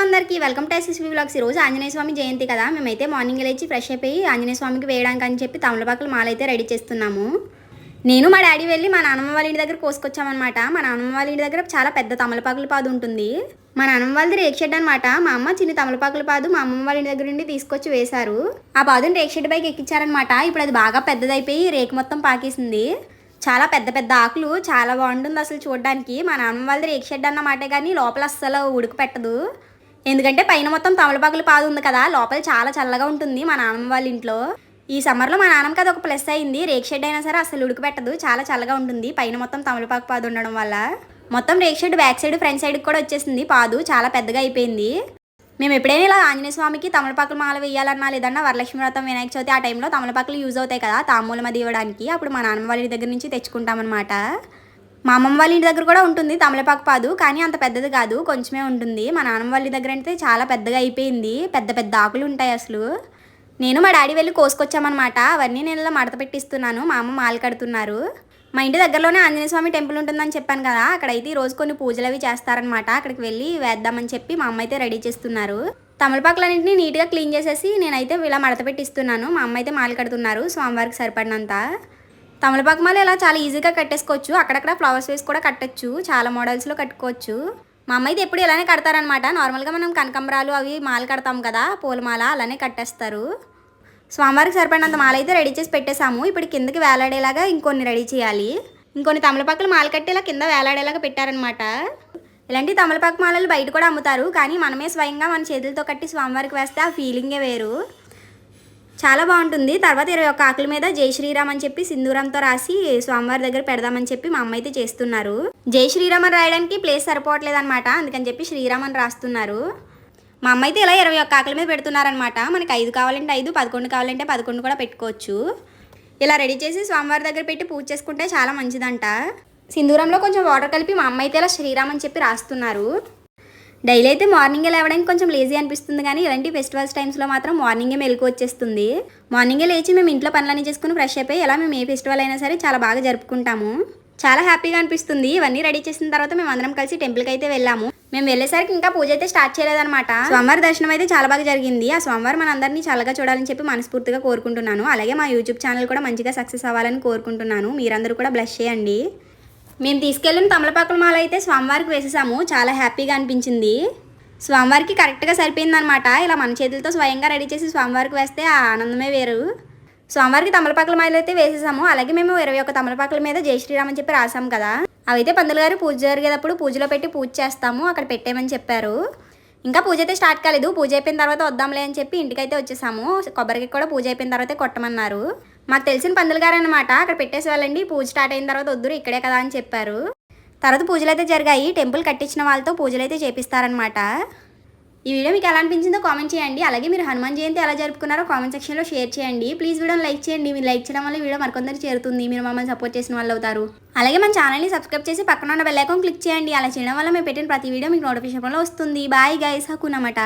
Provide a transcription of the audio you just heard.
అందరికీ welcome to SSB blogs ఈరోజు ఆంజనేయ స్వామి జయంతి కదా. మేమైతే మార్నింగ్ లేచి ఫ్రెష్ అయిపోయి ఆంజనేయ స్వామికి వేయడానికి అని చెప్పి తమలపాకులు మాల అయితే రెడీ చేస్తున్నాము. నేను మా డాడీ వెళ్ళి మా నాన్నమ్మ వాళ్ళ ఇంటి దగ్గర కోసుకొచ్చామన్నమాట. మా నాన్నమ్మ వాళ్ళ ఇంటి దగ్గర చాలా పెద్ద తమలపాకుల పాదు ఉంటుంది. మా నాన్నమ్మ వాళ్ళది రేక్ షెడ్ అనమాట మా అమ్మ చిన్న తమలపాకుల పాదు మా అమ్మమ్మ వాళ్ళ ఇంటి దగ్గర నుండి తీసుకొచ్చి వేశారు. ఆ పాదుని రేక్ షెడ్ పైకి ఎక్కించారనమాట ఇప్పుడు అది బాగా పెద్దదైపోయి రేకు మొత్తం పాకేసింది. చాలా పెద్ద పెద్ద ఆకులు చాలా బాగుంటుంది అసలు చూడడానికి. మా నాన్నమ్మ వాళ్ళది రేక్ షెడ్ అన్నమాట కానీ లోపల అస్సలు ఉడుకు పెట్టదు. ఎందుకంటే పైన మొత్తం తమలపాకులు పాదు ఉంది కదా లోపల చాలా చల్లగా ఉంటుంది మా నాన్నమ్మ వాళ్ళ ఇంట్లో. ఈ సమ్మర్లో మా నాన్నమ్మకి అది ఒక ప్లస్ అయింది. రేక్ షెడ్ అయినా సరే అసలు ఉడుకుపెట్టదు చాలా చల్లగా ఉంటుంది పైన మొత్తం తమలపాకు పాదు ఉండడం వల్ల. మొత్తం rake shed back side front సైడ్కి కూడా వచ్చేసింది పాదు చాలా పెద్దగా అయిపోయింది. మేము ఎప్పుడైనా ఇలా ఆంజనేయ స్వామికి తమలపాకులు మాల వేయాలన్నా లేదన్నా వరలక్ష్మి వ్రతం వినాయక చవితి ఆ టైంలో తమలపాకులు యూజ్ అవుతాయి కదా తాంబూలం అది ఇవ్వడానికి. అప్పుడు మా నాన్నమ్మ వాళ్ళ దగ్గర నుంచి తెచ్చుకుంటామన్నమాట. మా అమ్మమ్మ వాళ్ళ ఇంటి దగ్గర కూడా ఉంటుంది తమలపాకు పాదు కానీ అంత పెద్దది కాదు కొంచెమే ఉంటుంది. మా నాన్నమ్మ వాళ్ళ దగ్గర అయితే చాలా పెద్దగా అయిపోయింది పెద్ద పెద్ద ఆకులు ఉంటాయి అసలు. నేను మా డాడీ వెళ్ళి కోసుకొచ్చామన్నమాట అవన్నీ నేను ఇలా మడత పెట్టిస్తున్నాను మా అమ్మ మాల కడుతున్నారు. మా ఇంటి దగ్గరలోనే ఆంజనేయ స్వామి టెంపుల్ ఉంటుందని చెప్పాను కదా అక్కడైతే ఈరోజు రోజు కొన్ని పూజలు అవి చేస్తారనమాట అక్కడికి వెళ్ళి వేద్దామని చెప్పి మా అమ్మ అయితే రెడీ చేస్తున్నారు. తమలపాకులన్నింటినీ నీట్గా క్లీన్ చేసేసి నేనైతే ఇలా మడత పెట్టిస్తున్నాను మా అమ్మ అయితే మాల కడుతున్నారు స్వామివారికి సరిపడినంత. తమలపాకు మాల ఇలా చాలా ఈజీగా కట్టేసుకోవచ్చు. అక్కడక్కడ ఫ్లవర్స్ వేసి కూడా కట్టచ్చు. చాలా మోడల్స్లో కట్టుకోవచ్చు. మా అమ్మ అయితే ఎప్పుడు ఇలానే కడతారనమాట నార్మల్గా మనం కనకంబరాలు అవి మాల కడతాం కదా పూలమాల అలానే కట్టేస్తారు. స్వామివారికి సరిపడినంత మాల అయితే రెడీ చేసి పెట్టేశాము. ఇప్పుడు కిందకి వేలాడేలాగా ఇంకొన్ని రెడీ చేయాలి. ఇంకొన్ని తమలపాకులు మాల కట్టేలా కింద వేలాడేలాగా పెట్టారనమాట ఇలాంటి తమలపాకు మాలలు బయట కూడా అమ్ముతారు. కానీ మనమే స్వయంగా మన చేతులతో కట్టి స్వామివారికి వేస్తే ఆ ఫీలింగే వేరు. చాలా బాగుంటుంది. తర్వాత ఇరవై ఒక్క ఆకుల మీద జై శ్రీరామ్ అని చెప్పి సింధూరంతో రాసి స్వామివారి దగ్గర పెడదామని చెప్పి మా అమ్మ అయితే చేస్తున్నారు. జై శ్రీరామ్ అని రాయడానికి ప్లేస్ సరిపోవట్లేదు అనమాట అందుకని చెప్పి శ్రీరామ్ అని రాస్తున్నారు. మా అమ్మ అయితే ఇలా ఇరవై ఒక్క ఆకుల మీద పెడుతున్నారనమాట మనకి ఐదు కావాలంటే ఐదు పదకొండు కావాలంటే పదకొండు కూడా పెట్టుకోవచ్చు. ఇలా రెడీ చేసి స్వామివారి దగ్గర పెట్టి పూజ చేసుకుంటే చాలా మంచిదంట. సింధూరంలో కొంచెం వాటర్ కలిపి మా అమ్మ అయితే ఇలా శ్రీరామ్ అని చెప్పి రాస్తున్నారు. డైలీ అయితే మార్నింగే లేవడానికి కొంచెం లేజీ అనిపిస్తుంది కానీ ఇలాంటి ఫెస్టివల్స్ టైమ్స్లో మాత్రం మార్నింగే మెలకు వచ్చేస్తుంది. మార్నింగే లేచి మేము ఇంట్లో పనులన్నీ చేసుకుని ఫ్రెష్ అయిపోయి ఎలా మేము ఏ ఫెస్టివల్ అయినా సరే చాలా బాగా జరుపుకుంటాము. చాలా హ్యాపీగా అనిపిస్తుంది. ఇవన్నీ రెడీ చేసిన తర్వాత మేము అందరం కలిసి టెంపుల్కి అయితే వెళ్ళాము. మేము వెళ్ళేసరికి ఇంకా పూజ అయితే స్టార్ట్ చేయలేదన్నమాట. స్వామివారి దర్శనం అయితే చాలా బాగా జరిగింది. ఆ స్వామివారం మన అందరినీ చల్లగా చూడాలని చెప్పి మనస్ఫూర్తిగా కోరుకుంటున్నాను. అలాగే మా యూట్యూబ్ ఛానల్ కూడా మంచిగా సక్సెస్ అవ్వాలని కోరుకుంటున్నాను. మీరందరూ కూడా బ్లెస్ చేయండి. మేము తీసుకెళ్ళిన తమలపాకుల మాల అయితే స్వామివారికి వేసేసాము. చాలా హ్యాపీగా అనిపించింది. స్వామివారికి కరెక్ట్గా సరిపోయిందనమాట ఇలా మన చేతులతో స్వయంగా రెడీ చేసి స్వామివారికి వేస్తే ఆ ఆనందమే వేరు. స్వామివారికి తమలపాకుల మాయలు అయితే వేసేసాము. అలాగే మేము ఇరవై ఒక్క తమలపాకుల మీద జై శ్రీరామ్ అని చెప్పి రాసాం కదా. అవైతే పందులు గారు పూజ జరిగేటప్పుడు పూజలో పెట్టి పూజ చేస్తాము. అక్కడ పెట్టేమని చెప్పారు. ఇంకా పూజ అయితే స్టార్ట్ కాలేదు. పూజ అయిపోయిన తర్వాత వద్దాంలే అని చెప్పి ఇంటికైతే వచ్చేసాము. కొబ్బరికి కూడా పూజ అయిపోయిన తర్వాత కొట్టమన్నారు. మాకు తెలిసిన పందులు గారు అనమాట అక్కడ పెట్టేసి వెళ్ళండి. పూజ స్టార్ట్ అయిన తర్వాత వద్దురు ఇక్కడే కదా అని చెప్పారు. తర్వాత పూజలు అయితే జరిగాయి. టెంపుల్ కట్టించిన వాళ్ళతో పూజలు అయితే చేపిస్తారనమాట ఈ వీడియో మీకు ఎలా అనిపించిందో కామెంట్ చేయండి. అలాగే మీరు హనుమాన్ జయంతి ఎలా జరుపుకున్నారో కామెంట్ సెక్షన్లో షేర్ చేయండి. ప్లీజ్ వీడియోని లైక్ చేయండి. మీరు లైక్ చేయడం వల్ల వీడియో మరికొందరు చేరుతుంది. మీరు మమ్మల్ని సపోర్ట్ చేసిన వాళ్ళు అవుతారు. అలాగే మన ఛానల్ని సబ్స్క్రైబ్ చేసి పక్కన ఉన్న బెల్ ఐకాన్ క్లిక్ చేయండి. అలా చేయడం వల్ల మేము పెట్టిన ప్రతి వీడియో మీకు నోటిఫికేషన్లో వస్తుంది. Bye guys. హకునమాట